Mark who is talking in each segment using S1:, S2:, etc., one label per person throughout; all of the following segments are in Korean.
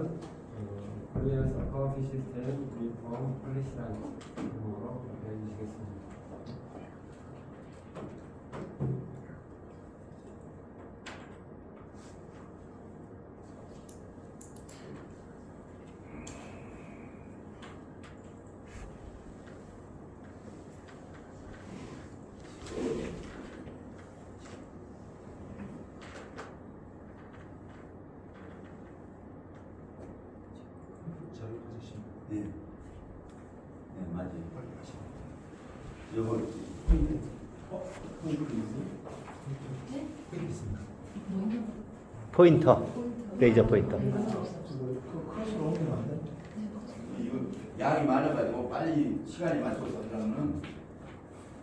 S1: 어, Various Accounting System Reform Policy라는 제목으로 알려주시겠습니다.
S2: 자료 가지시면
S3: 네. 네, 맞아요.
S2: 빨리 가시면
S3: 요거
S2: 포인트 어?
S4: 네?
S5: 포인터, 레이저 포인터.
S3: 양이 많아가지고 빨리 시간이 맞춰서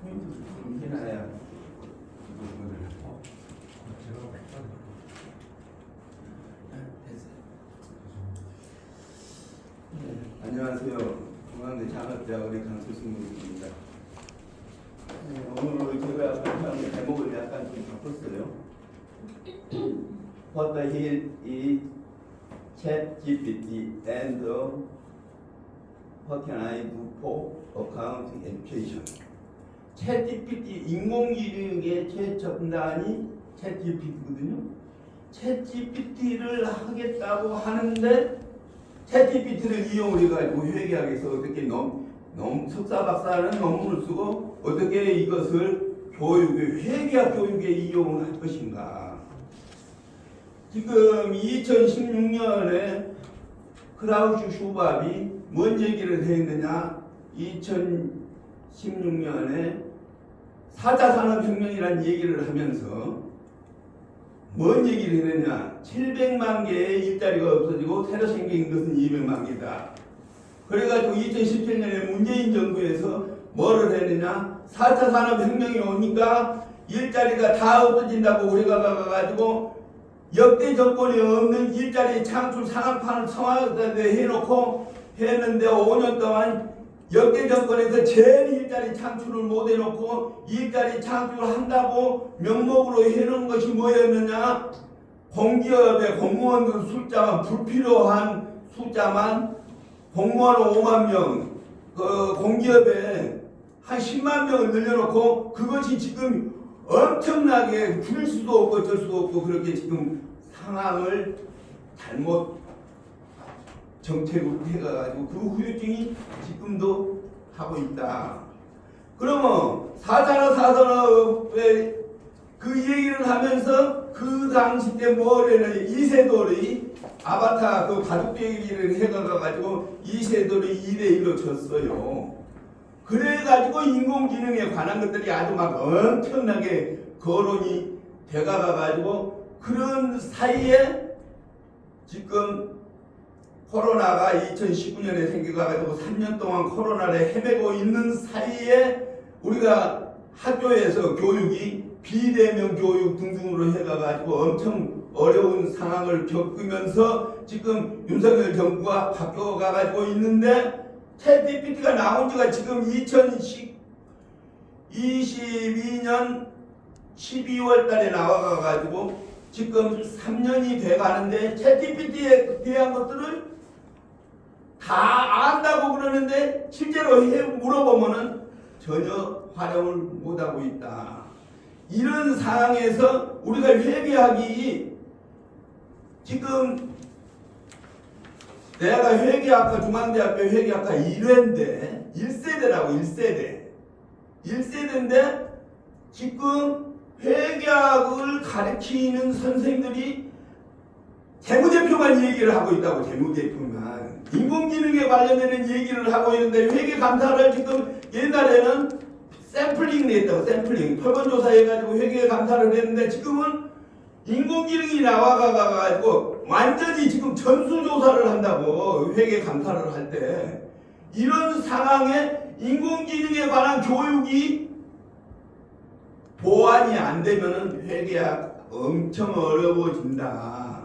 S2: 포인트
S3: 좀 해놔야
S2: 어?
S3: 네, 안녕하세요. 중앙대 장학대학원의 강철승입니다. 네, 오늘 제가 발표하는 제목을 약간 좀 바꿨어요. What the hell is ChatGPT and what can I do for accounting education? 챗GPT 인공지능의 최첨단이 챗GPT거든요. 챗GPT를 하겠다고 하는데 챗GPT를 이용을 해가지고 회계학에서 어떻게 넘, 넘 석사 박사는 논문을 쓰고 어떻게 이것을 교육에 회계학 교육에 이용을 할 것인가? 지금 2016년에 크라우슈 슈밥이 뭔 얘기를 했느냐? 2016년에 4차 산업혁명이라는 얘기를 하면서 뭔 얘기를 했느냐? 700만 개의 일자리가 없어지고 새로 생긴 것은 200만 개다. 그래가지고 2017년에 문재인 정부에서 뭐를 했느냐? 4차 산업혁명이 오니까 일자리가 다 없어진다고 우리가 가가지고 역대 정권이 없는 일자리 창출 상한판을 청와대에 해놓고 했는데 5년 동안 역대 정권에서 제일 일자리 창출을 못 해놓고 일자리 창출을 한다고 명목으로 해놓은 것이 뭐였느냐? 공기업의 공무원들 숫자만 불필요한 숫자만 공무원 5만 명, 그 공기업에 한 10만 명을 늘려놓고 그것이 지금 엄청나게 줄 수도 없고 어쩔 수도 없고 그렇게 지금 상황을 잘못 정책으로 해가지고 그 후유증이 지금도 하고 있다. 그러면 사산업 사산업의 그 얘기를 하면서 그 당시 때 뭐래는 이세돌이 아바타 그 바둑 얘기를 해가가지고 이세돌이 2대1로 졌어요. 그래가지고 인공지능에 관한 것들이 아주 막 엄청나게 거론이 돼가가지고 그런 사이에 지금 코로나가 2019년에 생겨가지고 3년 동안 코로나를 헤매고 있는 사이에 우리가 학교에서 교육이 비대면 교육 등등으로 해가지고 엄청 어려운 상황을 겪으면서 지금 윤석열 정부가 바뀌어가가지고 있는데 챗GPT가 나온 지가 지금 2022년 12월 달에 나와가지고 지금 3년이 돼 가는데 챗GPT에 대한 것들을 다 안다고 그러는데 실제로 해 물어보면은 전혀 활용을 못하고 있다. 이런 상황에서 우리가 회계학이 지금 내가 회계학과 중앙대학교 회계학과 1회인데 1세대라고 1세대. 1세대인데 지금 회계학을 가르치는 선생들이 재무제표만 얘기를 하고 있다고 재무제표만. 인공지능에 관련되는 얘기를 하고 있는데 회계 감사를 지금 옛날에는 샘플링 냈다고 샘플링. 표본조사 해가지고 회계 감사를 했는데 지금은 인공지능이 나와가가지고 완전히 지금 전수조사를 한다고 회계 감사를 할 때 이런 상황에 인공지능에 관한 교육이 보완이 안 되면은 회계학 엄청 어려워진다.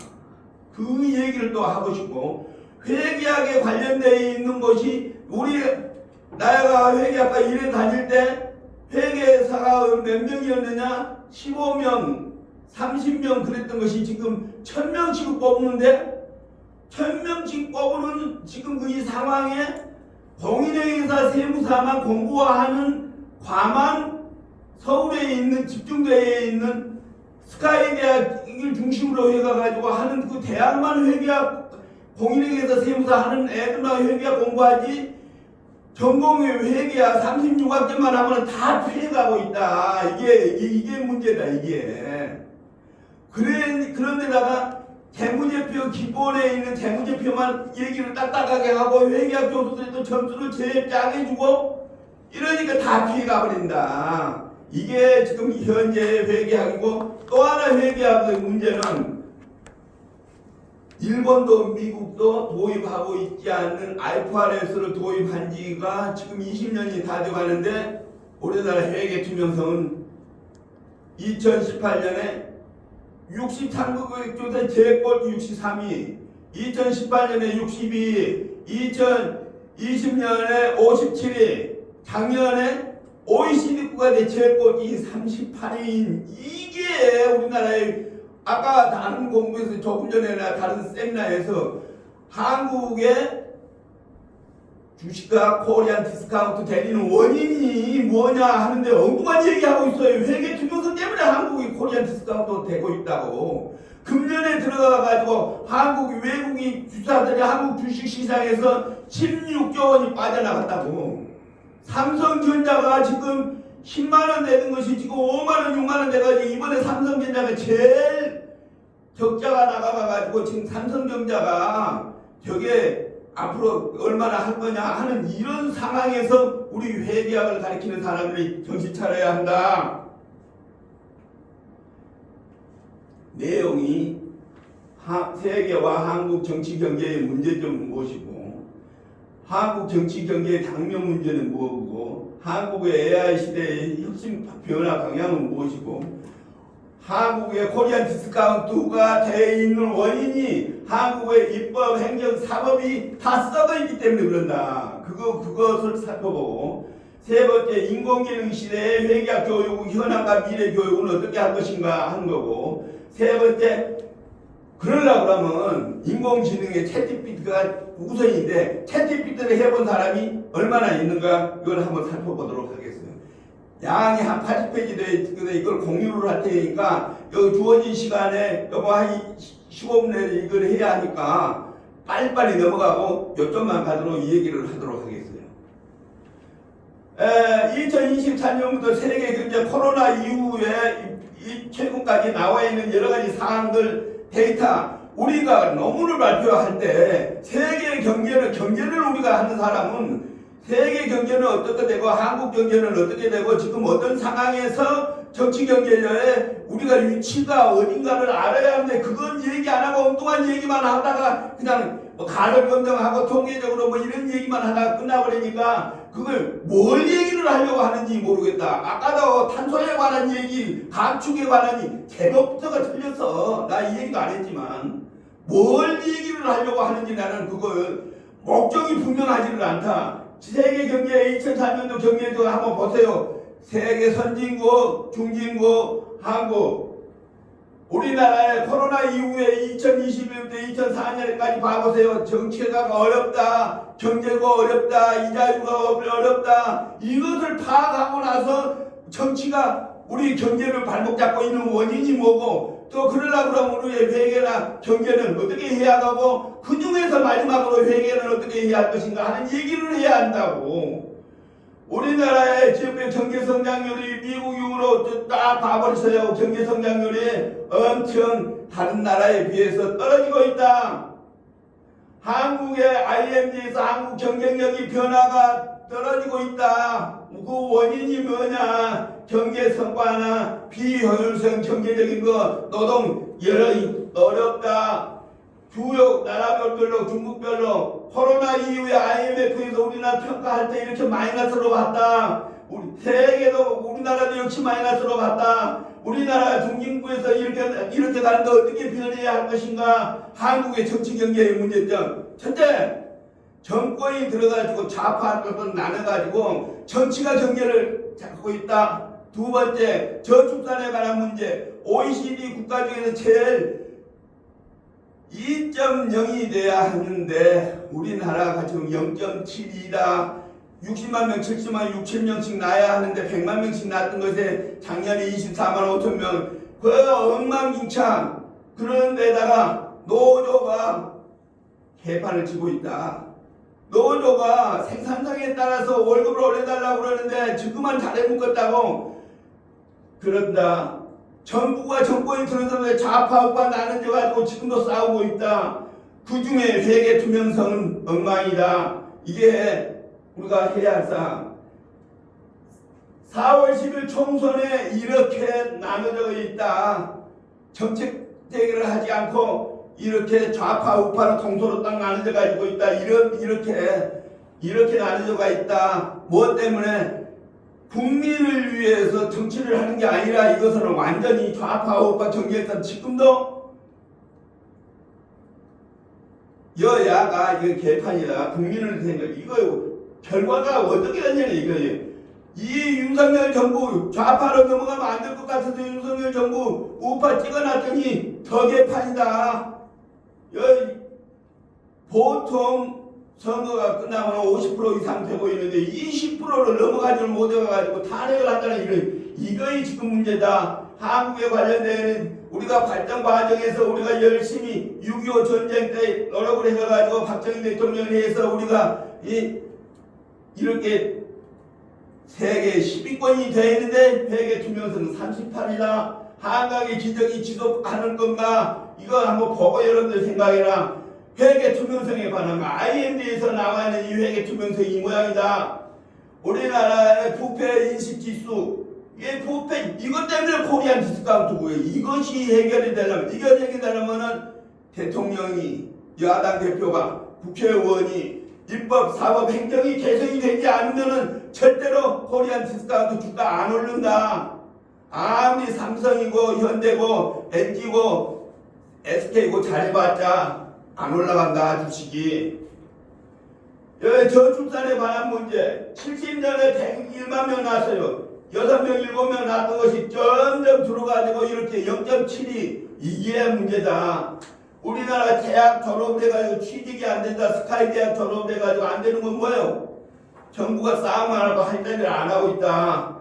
S3: 그 얘기를 또 하고 싶고 회계학에 관련되어 있는 것이 우리 나야가 회계학과 일에 다닐 때 회계사가 몇 명이었느냐? 15명, 30명 그랬던 것이 지금 1000명씩 뽑는데 천 명씩 뽑는 지금 그 이 상황에 공인회계사 세무사만 공부하는 과만 서울에 있는 집중대에 있는 스카이 대학을 중심으로 해가지고 하는 그 대학만 회계학 공인회계사 세무사 하는 애들만 회계학 공부하지 전공의 회계학 36학점만 하면 다 피해가고 있다. 이게 이게 문제다 이게. 그런데다가 재무제표 기본에 있는 재무제표만 얘기를 딱딱하게 하고 회계학 교수들도 점수를 제일 짜게 주고 이러니까 다 피해가 버린다. 이게 지금 현재 회계학이고 또 하나 회계학의 문제는 일본도 미국도 도입하고 있지 않는 IFRS를 도입한 지가 지금 20년이 다 돼가는데 우리나라 회계 투명성은 2018년에 63국의 조사 제꼴 63위, 2018년에 62위, 2020년에 57위, 작년에 OECD 국가대 제꼴이 38위인 이게 우리나라의 아까 다른 공부에서 조금 전에 나 다른 세미나에서 한국의 주식과 코리안 디스카운트 대리는 원인이 뭐냐 하는데 엉뚱한 얘기하고 있어요. 회계 투명성 때문에 한국이 코리안 디스카운트 되고 있다고. 금년에 들어가가지고 한국이 외국인 주사들이 한국 주식 시장에서 16조 원이 빠져나갔다고. 삼성전자가 지금 10만 원 내는 것이 지금 5만 원, 6만 원 돼가지고 이번에 삼성전자가 제일 적자가 나가가지고 지금 삼성전자가 저게 앞으로 얼마나 할 거냐 하는 이런 상황에서 우리 회계학을 가리키는 사람들이 정신 차려야 한다. 내용이 하- 세계와 한국 정치 경제의 문제점은 무엇이고 한국 정치 경제의 당면 문제는 무엇이고 한국의 AI 시대의 혁신 변화 방향은 무엇이고 한국의 코리안 디스카운트가 돼 있는 원인이 한국의 입법, 행정, 사법이 다 썩어 있기 때문에 그런다. 그거 그것을 살펴보고 세 번째 인공지능 시대의 회계학 교육 현황과 미래 교육은 어떻게 할 것인가 하는 거고 세 번째 그러려고 그러면 인공지능의 채티피트가 우선인데 채티피트를 해본 사람이 얼마나 있는가 이걸 한번 살펴보도록 하겠습니다. 양이 한 80페이지 돼 있거든 이걸 공유를 할 테니까 여기 주어진 시간에 여보 한 15분 내에 이걸 해야 하니까 빨리빨리 넘어가고 요점만 가도록 이 얘기를 하도록 하겠어요. 에, 2024년부터 세계 경제 코로나 이후에 이, 이 최근까지 나와 있는 여러 가지 사항들 데이터 우리가 논문을 발표할 때 세계 경제를 경제를 우리가 하는 사람은 세계 경제는 어떻게 되고 한국 경제는 어떻게 되고 지금 어떤 상황에서 정치 경제에 우리가 위치가 어딘가를 알아야 하는데 그건 얘기 안 하고 엉뚱한 얘기만 하다가 그냥 뭐 가를 검증하고 통계적으로 뭐 이런 얘기만 하다가 끝나버리니까 그걸 뭘 얘기를 하려고 하는지 모르겠다. 아까도 탄소에 관한 얘기, 감축에 관한 얘기, 제목부터가 틀렸어. 나 이 얘기도 안 했지만 뭘 얘기를 하려고 하는지 나는 그걸 목적이 분명하지를 않다. 세계 경제 2004년도 경제도 한번 보세요. 세계 선진국, 중진국, 한국. 우리나라의 코로나 이후에 2021년부터 2004년까지 봐보세요. 정치가 어렵다. 경제가 어렵다. 이자유가 어렵다. 이것을 파악하고 나서 정치가 우리 경제를 발목 잡고 있는 원인이 뭐고 또 그러려고 그러면 우리의 회계나 경제는 어떻게 해야 하고 그 중에서 마지막으로 회계는 어떻게 해야 할 것인가 하는 얘기를 해야 한다고. 우리나라의 지금 경제 성장률이 미국 이후로 딱 봐버리세요. 경제 성장률이 엄청 다른 나라에 비해서 떨어지고 있다. 한국의 IMD에서 한국 경쟁력이 변화가 떨어지고 있다. 그 원인이 뭐냐? 경제 성과나 비효율성 경제적인 거, 노동 여러 어렵다. 주요 나라별로 중국별로 코로나 이후에 IMF에서 우리나라 평가할 때 이렇게 마이너스로 봤다. 우리 세계도 우리나라도 역시 마이너스로 봤다. 우리나라 중진부에서 이렇게 이렇게 가는데 어떻게 변해야 할 것인가? 한국의 정치 경제의 문제점. 첫째, 정권이 들어가지고 좌파 것은 나눠가지고 정치가 경제를 잡고 있다. 두 번째, 저출산에 관한 문제. OECD 국가 중에서 제일 2.0이 돼야 하는데 우리나라 가 지금 0.72다. 60만 명, 70만, 6, 7명씩 나야 하는데 100만 명씩 났던 것에 작년에 24만 5천 명. 그 엉망진창. 그런 데다가 노조가 개판을 치고 있다. 노조가 생산성에 따라서 월급을 올려달라고 그러는데 지금만 잘해 묶었다고 그런다. 정부가 정권이 들어서면 좌파 우파 나눠져 가지고 지금도 싸우고 있다. 그 중에 회계 투명성은 엉망이다. 이게 우리가 해야 할 사항. 4월 10일 총선에 이렇게 나눠져 있다. 정책 대결을 하지 않고 이렇게 좌파 우파로 통소로 딱 나눠져 가지고 있다. 이런 이렇게 이렇게 나눠져 가 있다. 무엇 때문에 국민을 위해서 정치를 하는 게 아니라 이것은 완전히 좌파 우파 정계에서 지금도 여야가 이거 개판이다. 국민을 생각 이거 결과가 어떻게 되냐 이거예요. 이 윤석열 정부 좌파로 넘어가면 안 될 것 같아서 윤석열 정부 우파 찍어놨더니 더 개판이다. 여- 보통 선거가 끝나면 50% 이상 되고 있는데 20% 를 넘어가지 못해가지고 탄핵을 한다는 이런 이거이 지금 문제다. 한국에 관련된 우리가 발전 과정에서 우리가 열심히 6.25 전쟁 때 노력을 해가지고 박정희 대통령에 의해서 우리가 이 이렇게 세계 10위권이 되어 있는데 회계 투명성은 38이다. 한강의 기적이 지속하는 건가? 이거 한번 보고 여러분들 생각해라. 회계 투명성에 관한 거 IMD에서 나와 있는 이 회계 투명성이 이 모양이다. 우리나라의 부패 인식 지수 이게 부패 이것 때문에 코리안 디스카운트고요. 이것이 해결이 되려면 이게 해결되려면은 대통령이 야당 대표가 국회의원이 입법, 사법, 행정이 개선이 되지 않으면은 절대로 코리안 디스카운트 주가 안 오른다. 아무리 삼성이고 현대고 LG고 SK고 잘해봤자 안 올라간다 주식이. 저출산에 관한 문제 70년에 101만 명 났어요. 6명, 7명 낳던 것이 점점 들어가지고 이렇게 0.7이 이게 문제다. 우리나라 대학 졸업을 해가지고 취직이 안 된다. 스카이 대학 졸업을 해가지고 안 되는 건 뭐예요? 정부가 싸움 안 하고 할 때를 안 하고 있다.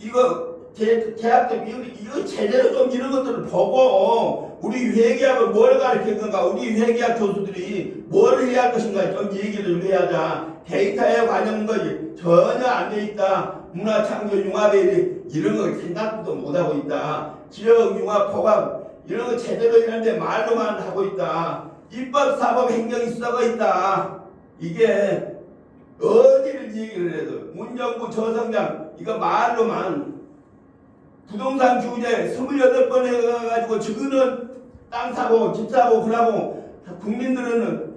S3: 이거 대, 대학 때 이거, 이거 제대로 좀 이런 것들을 보고 우리 회계학을 뭘 가르칠 건가? 우리 회계학 교수들이 뭘 해야 할 것인가? 좀 얘기를 좀 해야자. 데이터에 관련 것이 전혀 안 돼 있다. 문화 창조 융합에 이런 거 생각도 못 하고 있다. 지역 융합 포괄 이런 거 제대로 했는데 말로만 하고 있다. 입법 사법 행정이 썩어 있다. 이게 어디를 얘기를 해도 문정부 저성장 이거 말로만 부동산 규제 28번 해가지고 지금은 땅 사고 집 사고 그러고 국민들은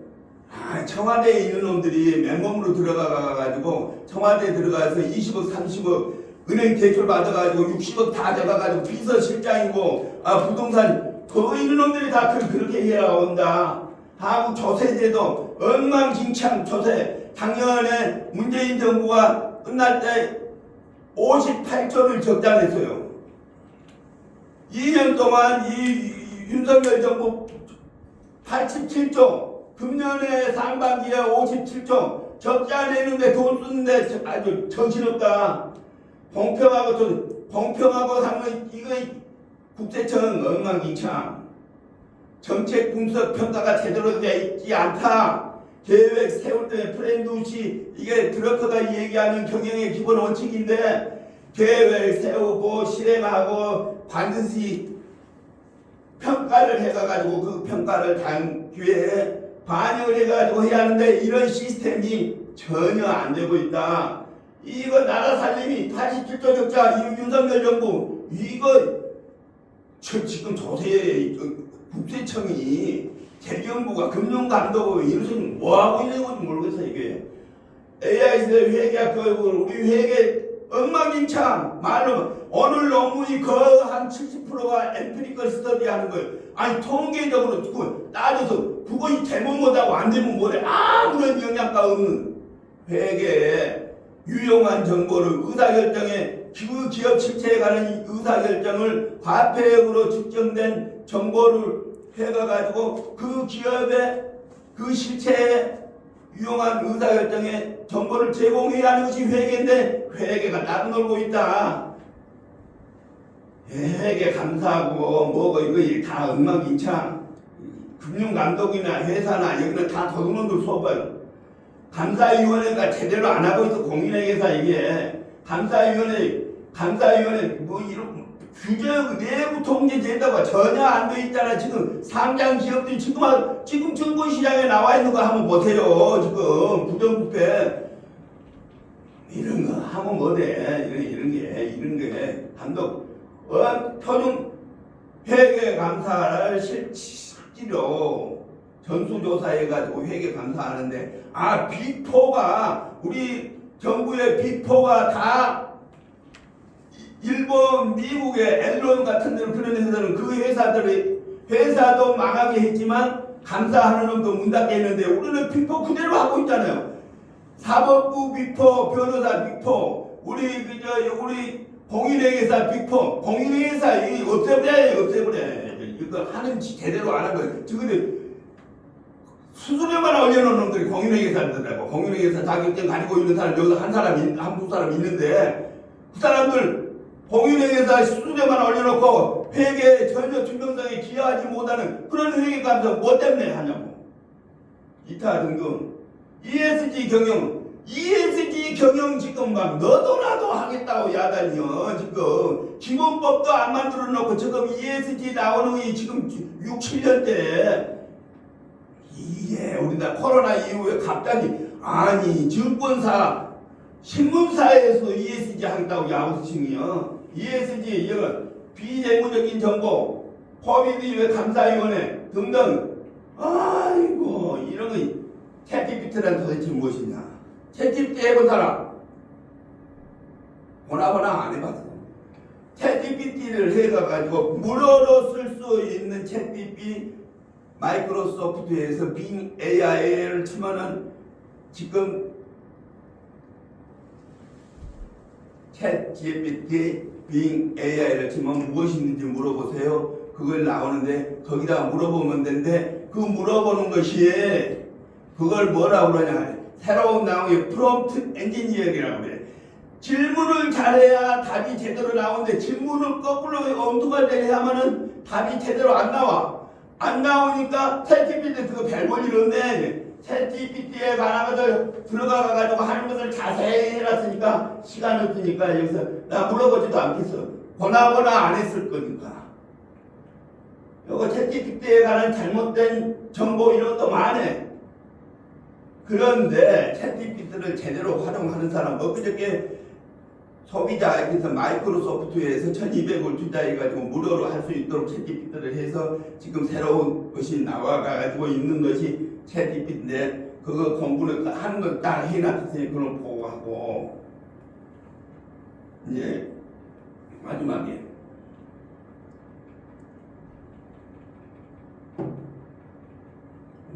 S3: 아, 청와대에 있는 놈들이 맨몸으로 들어가가지고 청와대에 들어가서 20억 30억 은행 대출 받아가지고 60억 다 잡아가지고 비서실장이고 아 부동산 그 있는 놈들이 다 그- 그렇게 해라온다. 한국 조세제도 엉망진창 조세. 작년에 문재인 정부가 끝날 때 58조를 적자냈어요. 2년 동안 이 윤석열 정부 87조, 금년에 상반기에 57조, 적자 내는데 돈 쓰는데 아주 정신없다. 공평하고 또 공평하고 상은 이거 국세청 엉망진창. 정책 분석 평가가 제대로 되어 있지 않다. 계획 세울 때 프렌두시 이게 드러커가 얘기하는 경영의 기본 원칙인데 계획 세우고 실행하고 반드시 평가를 해가지고 그 평가를 당기에 반영을 해가지고 해야 하는데 이런 시스템이 전혀 안 되고 있다. 이거 나라 살림이 87조 적자 이 윤석열 정부 이거 저 지금 조세 국세청이 재경부가 금융감독을 이것은 뭐하고 있는 건지 모르겠어 이게 AI 시대 회계학 교육을 우리 회계 엉망진창 말로 오늘 논문이 거한 70%가 엠피리컬 스터디 하는 거예요. 아니 통계적으로 그 따져서 그것이 되면 뭐다고 안 되면 뭐래 아무런 영향가 없는 회계에 유용한 정보를 의사결정에 그 기업 실체에 관한 의사결정을 과폐역으로 측정된 정보를 해가가지고 그 기업의 그 실체에 유용한 의사결정에 정보를 제공해야 하는 것이 회계인데 회계가 나도 놀고 있다. 회계 감사하고 뭐고 이거 다 엉망진창. 금융감독이나 회사나 여기는 다 더듬어도 수업을 감사위원회가 제대로 안 하고 있어 공인회계사 이게 감사위원회 감사위원회 뭐 이런 규제 내부 통제 제도가 전혀 안 돼 있잖아 지금. 상장 기업들이 지금 하- 지금 증권시장에 나와 있는 거 한번 보세요 지금. 부정부패 이런 거 하면 뭐돼? 이런 이런 게 이런 게. 감독 어 표준 회계 감사를 실- 실제로 전수조사해가지고 회계 감사하는데 아 빅포가 우리 정부의 빅포가 다 일본, 미국의 앨런 같은 데는 그런 회사들은 그 회사들이 회사도 망하게 했지만 감사하는 놈도 문 닫게 했는데 우리는 빅포 그대로 하고 있잖아요. 사법부 빅포, 변호사 빅포, 우리 그저 우리 공인회계사 빅포, 공인회계사 이 없애버려, 없애버려. 이거 하는 짓 제대로 안 하고 저거들 수수료만 올려놓은 놈들이 공인회계사들이라고 공인회계사 자격증 가지고 있는 사람 여기서 한 사람 한 두 사람 있는데 그 사람들 공인회계사 수수료만 올려놓고 회계 전혀 증명성에 기여하지 못하는 그런 회계감사 뭐 때문에 하냐고. 이타 등등. ESG 경영. ESG 경영 지금 막 너도 나도 하겠다고 야단이요 지금. 기본법도 안 만들어 놓고 지금 ESG 나오는 게 지금 6, 7년째. 이게 우리나라 코로나 이후에 갑자기 아니 증권사 신문사에서 ESG 하겠다고 야구스칭이요 ESG 이거 비재무적인 정보 코비드 이후에 감사위원회 등등. 아이고 이런 거 채티비트란 도대체 무엇이냐? 채티비트 해본 사람. 보나보나 안 해봤어. 채티비트를 해가지고 무료로 쓸 수 있는 채티비트 마이크로소프트에서 빙 AI를 치면은 지금 챗 GPT 빙 AI를 치면 무엇이 있는지 물어보세요. 그걸 나오는데 거기다 물어보면 되는데 그 물어보는 것이 그걸 뭐라고 그러냐 새로운 나온 게 프롬프트 엔지니어링이라고 그래. 질문을 잘해야 답이 제대로 나오는데 질문을 거꾸로 엉뚱하게 하면은 답이 제대로 안 나와. 안 나오니까 챗GPT 그거 별볼일 없네. 챗GPT에 관한 것을 들어가 가지고 하는 것을 자세히 해놨으니까 시간 없으니까 여기서 나 물어보지도 않겠어. 보나보나 안 했을 거니까. 요거 챗GPT에 관한 잘못된 정보 이런 것도 많네. 그런데 챗GPT를 제대로 활용하는 사람 엊그저께 소비자에게서 마이크로소프트에서 1200을 투자해 가지고 무료로 할 수 있도록 챗GPT를 해서 지금 새로운 것이 나와가지고 있는 것이 챗GPT인데 그거 공부를 하는 걸딱 해놨으니 그걸 보고 하고 이제 마지막에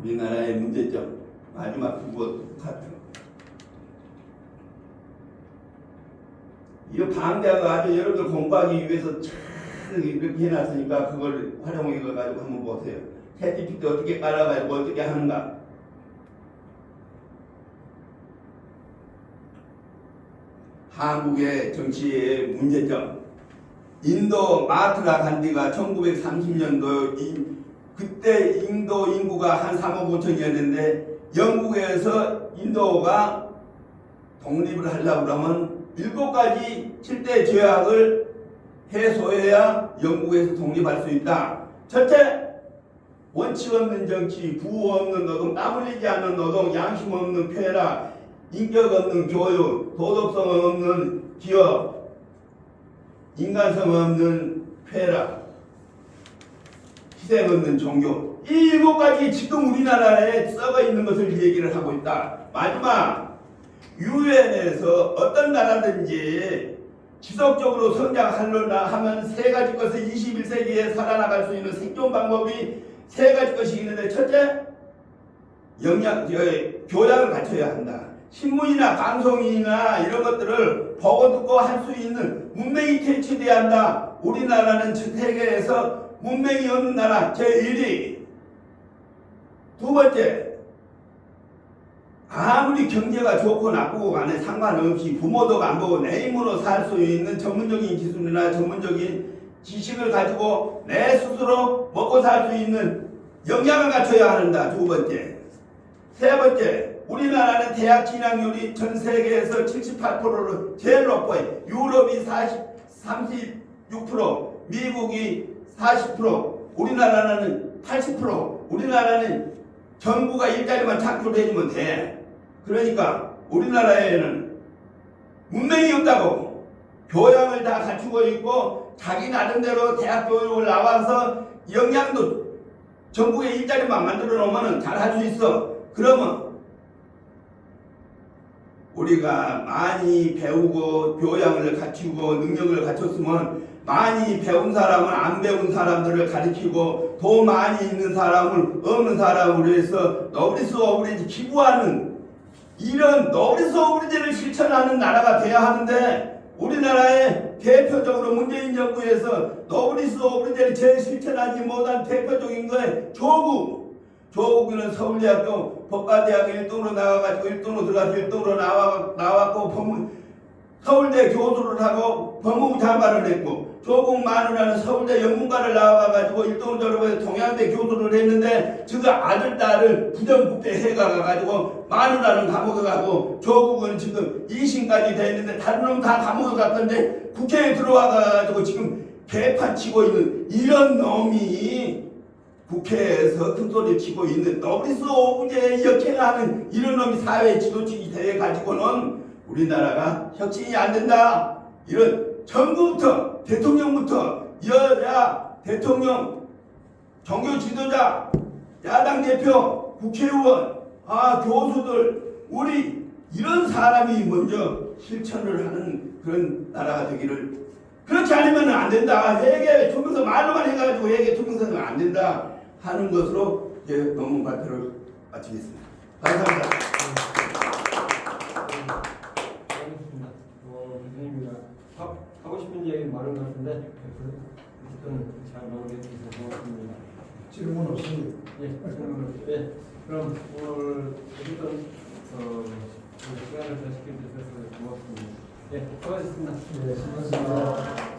S3: 우리나라의 문제점 마지막 두고 같은 이 방대가 아주 여러분들 공부하기 위해서 참 이렇게 해놨으니까 그걸 활용해 가지고 한번 보세요. 채티피트 어떻게 깔아가지고 어떻게 하는가. 한국의 정치의 문제점. 인도 마트라 간디가 1930년도 이, 그때 인도 인구가 한 3억 5천이었는데 영국에서 인도가 독립을 하려고 그러면 일곱 가지 7대 죄악을 해소해야 영국에서 독립할 수 있다. 첫째, 원칙 없는 정치, 부호 없는 노동, 땀 흘리지 않는 노동, 양심 없는 쾌락, 인격 없는 교육, 도덕성 없는 기업, 인간성 없는 쾌락, 희생 없는 종교. 이 일곱 가지 지금 우리나라에 썩어 있는 것을 얘기를 하고 있다. 마지막, 유엔에서 어떤 나라든지 지속적으로 성장하려나 하면 세 가지 것을 21세기에 살아나갈 수 있는 생존 방법이 세 가지 것이 있는데 첫째 영양 저, 교양을 갖춰야 한다. 신문이나 방송이나 이런 것들을 보고 듣고 할 수 있는 문명이 퇴치돼야 한다. 우리나라는 전 세계에서 문맹이 없는 나라 제1위 두 번째 아무리 경제가 좋고 나쁘고 간에 상관없이 부모도 안 보고 내 힘으로 살 수 있는 전문적인 기술이나 전문적인 지식을 가지고 내 스스로 먹고 살 수 있는 역량을 갖춰야 한다. 두 번째. 세 번째. 우리나라는 대학 진학률이 전 세계에서 78%로 제일 높아요. 유럽이 40, 36%, 미국이 40%, 우리나라는 80%, 우리나라는 정부가 일자리만 창출해주면 돼. 그러니까 우리나라에는 문맹이 없다고 교양을 다 갖추고 있고 자기 나름대로 대학 교육을 나와서 역량도 전국에 일자리만 만들어 놓으면 잘 할 수 있어. 그러면 우리가 많이 배우고 교양을 갖추고 능력을 갖췄으면 많이 배운 사람은 안 배운 사람들을 가르치고 돈 많이 있는 사람을 없는 사람으로 해서 너브리스 오브리지 기부하는 이런 너브리스 오브리지를 실천하는 나라가 돼야 하는데 우리나라의 대표적으로 문재인 정부에서 너브리스 오브리지를 제일 실천하지 못한 대표적인 거에 조국. 조국이는 서울대학교 법과대학교 1등으로 나와가지고 1등으로 들어가서 1등으로 나와, 나왔고 법무, 서울대 교수를 하고 법무부 장관을 했고 조국 마누라는 서울대 영문과를 나와가지고 1등으로 졸업해서 동양대 교수를 했는데 저가 아들 딸을 부정부패 해가가지고 마누라는 감옥에 가고 조국은 지금 2심까지 돼 있는데 다른 놈 다 감옥에 갔던데 국회에 들어와가지고 지금 개판 치고 있는 이런 놈이 국회에서 큰 소리 치고 있는 너브리스 오브제 역행하는 이런 놈이 사회 지도층이 돼 가지고는 우리나라가 혁신이 안 된다. 이런 정부부터 대통령부터 여야 대통령 종교 지도자 야당 대표 국회의원 아 교수들 우리 이런 사람이 먼저 실천을 하는 그런 나라가 되기를 그렇지 않으면 안 된다. 회계 총명서 말로만 해가지고 회계 총명서는 안 된다 하는 것으로 이제 논문 발표를 마치겠습니다. 감사합니다.
S1: 어, 교수님이가 하- 하고 싶은 얘기 많은 것 같은데 어쨌든 잘 마무리해 주셔서 고맙습니다.
S2: 질문 없습니다.
S1: 예, 질문 없- 예. 그럼 오늘 어쨌든 어, 시간을 더 시켜 주셔서 고맙습니다. 예, 수고하셨습